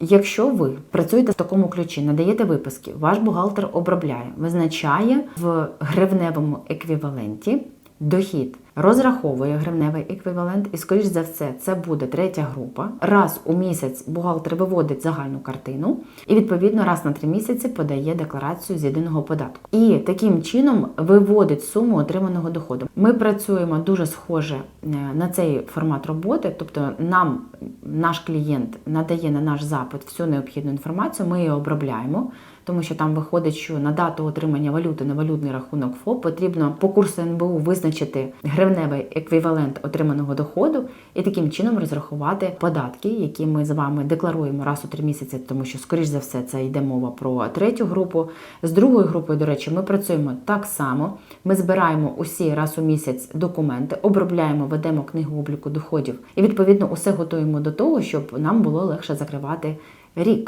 Якщо ви працюєте в такому ключі, надаєте виписки, ваш бухгалтер обробляє, визначає в гривневому еквіваленті дохід, розраховує гривневий еквівалент, і, скоріш за все, це буде третя група. Раз у місяць бухгалтер виводить загальну картину і, відповідно, раз на три місяці подає декларацію з єдиного податку. І таким чином виводить суму отриманого доходу. Ми працюємо дуже схоже е, на цей формат роботи, тобто нам наш клієнт надає на наш запит всю необхідну інформацію, ми її обробляємо. Тому що там виходить, що на дату отримання валюти на валютний рахунок ФОП потрібно по курсу НБУ визначити гривневий еквівалент отриманого доходу і таким чином розрахувати податки, які ми з вами декларуємо раз у три місяці, тому що, скоріш за все, це йде мова про третю групу. З другою групою, до речі, ми працюємо так само. Ми збираємо усі раз у місяць документи, обробляємо, ведемо книгу обліку доходів і відповідно усе готуємо до того, щоб нам було легше закривати рік.